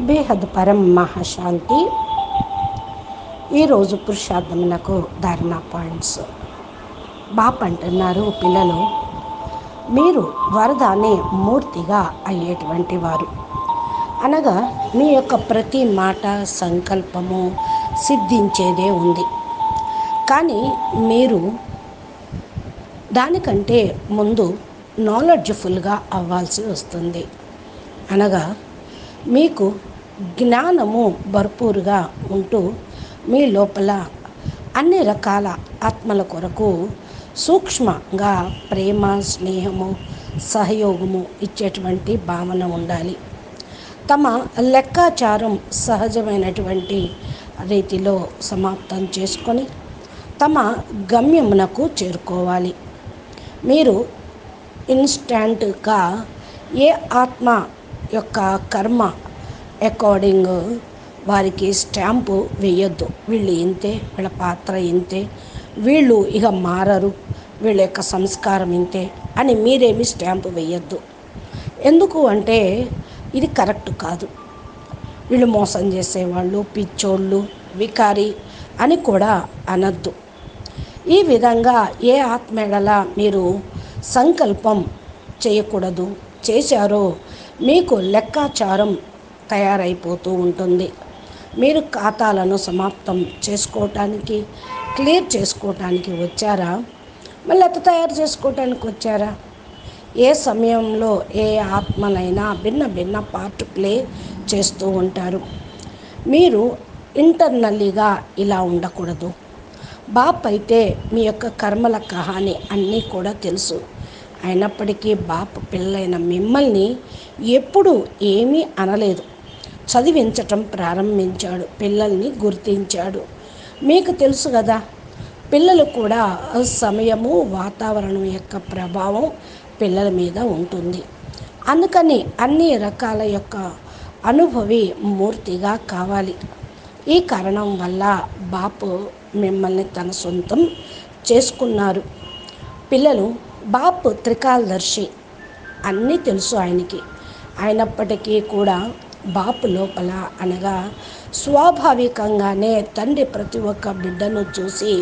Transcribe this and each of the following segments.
బేహద్ పరం మహాశాంతి. ఈరోజు పురుషార్థమునకు ధారణ పాయింట్స్. బాప్ అంటున్నారు పిల్లలు మీరు వరదాని మూర్తిగా అయ్యేటువంటి వారు. అనగా మీ యొక్క ప్రతి మాట సంకల్పము సిద్ధించేదే ఉంది. కానీ మీరు దానికంటే ముందు నాలెడ్జ్ఫుల్గా అవ్వాల్సి వస్తుంది. అనగా మీకు జ్ఞానము భర్పూరుగా ఉంటూ మీ లోపల అన్ని రకాల ఆత్మల కొరకు సూక్ష్మంగా ప్రేమ స్నేహము సహయోగము ఇచ్చేటువంటి భావన ఉండాలి. తమ లెక్కాచారం సహజమైనటువంటి రీతిలో సమాప్తం చేసుకొని తమ గమ్యమునకు చేరుకోవాలి. మీరు ఇన్స్టాంట్గా ఏ ఆత్మ యొక్క కర్మ అకార్డింగ్ వారికి స్టాంపు వేయొద్దు. వీళ్ళు ఇంతే వీళ్ళ పాత్ర ఇంతే వీళ్ళు ఇక మారరు వీళ్ళ యొక్క సంస్కారం ఇంతే అని మీరేమి స్టాంపు వేయొద్దు. ఎందుకు అంటే ఇది కరెక్ట్ కాదు. వీళ్ళు మోసం చేసేవాళ్ళు పిచ్చోళ్ళు వికారి అని కూడా అనద్దు. ఈ విధంగా ఏ ఆత్మేడల మీరు సంకల్పం చేయకూడదు చేశారో మీకు లెక్కాచారం తయారైపోతూ ఉంటుంది. మీరు ఖాతాలను సమాప్తం చేసుకోవటానికి క్లియర్ చేసుకోవటానికి వచ్చారా? మళ్ళీ ఎత్త తయారు చేసుకోవటానికి వచ్చారా? ఏ సమయంలో ఏ ఆత్మనైనా భిన్న భిన్న పార్ట్ ప్లే చేస్తూ ఉంటారు. మీరు ఇంటర్నల్లీగా ఇలా ఉండకూడదు. బాప్ అయితే మీ యొక్క కర్మల కహాని అన్నీ కూడా తెలుసు. అయినప్పటికీ బాప్ పిల్లలైన మిమ్మల్ని ఎప్పుడు ఏమీ అనలేదు. చదివించటం ప్రారంభించాడు పిల్లల్ని గుర్తించాడు. మీకు తెలుసు కదా పిల్లలు కూడా సమయము వాతావరణం యొక్క ప్రభావం పిల్లల మీద ఉంటుంది. అందుకని అన్ని రకాల యొక్క అనుభవి మూర్తిగా కావాలి. ఈ కారణం వల్ల బాపు మిమ్మల్ని తన సొంతం చేసుకున్నారు. పిల్లలు బాపు త్రికాలదర్శి. అన్నీ తెలుసు ఆయనకి. అయినప్పటికీ కూడా బాపు లోపల అనగా స్వాభావికంగానే తండ్రి ప్రతి ఒక్క బిడ్డను చూసి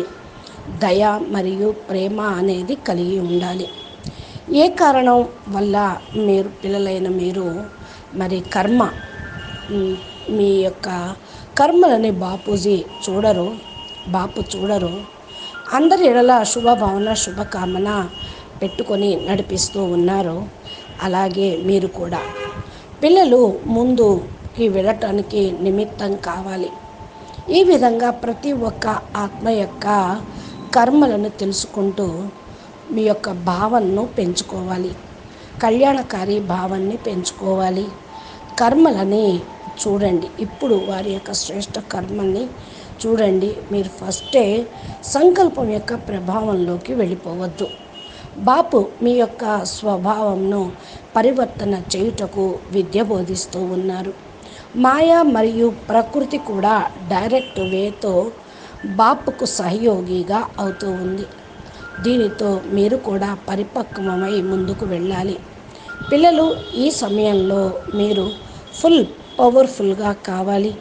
దయ మరియు ప్రేమ అనేది కలిగి ఉండాలి. ఏ కారణం వల్ల మీరు పిల్లలైన మీరు మరి కర్మ మీ యొక్క కర్మలని బాపూజీ చూడరు బాపు చూడరు. అందరి ఎడల శుభభావన శుభకామన పెట్టుకొని నడిపిస్తూ ఉన్నారు. అలాగే మీరు కూడా. పిల్లలు ముందుకి వెళ్ళటానికి నిమిత్తం కావాలి. ఈ విధంగా ప్రతి ఒక్క ఆత్మ యొక్క కర్మలను తెలుసుకుంటూ మీ యొక్క భావనను పెంచుకోవాలి. కళ్యాణకారి భావాన్ని పెంచుకోవాలి. కర్మలని చూడండి. ఇప్పుడు వారి యొక్క శ్రేష్ట కర్మల్ని చూడండి. మీరు ఫస్టే సంకల్పం యొక్క ప్రభావంలోకి వెళ్ళిపోవద్దు. బాపు మీ యొక్క స్వభావంను పరివర్తన చేయుటకు విద్య బోధిస్తూ ఉన్నారు. మాయా మరియు ప్రకృతి కూడా డైరెక్ట్ వేతో బాపుకు సహయోగిగా అవుతూ ఉంది. దీనితో మీరు కూడా పరిపక్వమై ముందుకు వెళ్ళాలి. పిల్లలు ఈ సమయంలో మీరు ఫుల్ పవర్ఫుల్గా కావాలి.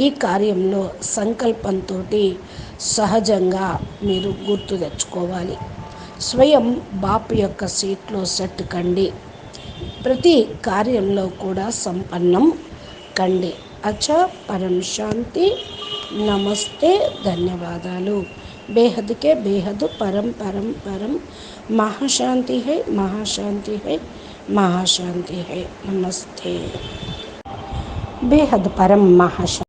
ఈ కార్యంలో సంకల్పంతో సహజంగా మీరు గుర్తు తెచ్చుకోవాలి. స్వయం బాపు యొక్క సీట్లో సెట్ కండి. ప్రతి కార్యంలో కూడా సంపన్నం కండి. అచ్చా పరం శాంతి. నమస్తే. ధన్యవాదాలు. బేహద్కే బేహద్. పరం పరం పరం. మహాశాంతి హై. మహాశాంతి హై. మహాశాంతి హై. నమస్తే. బేహద్ పరం మహాశా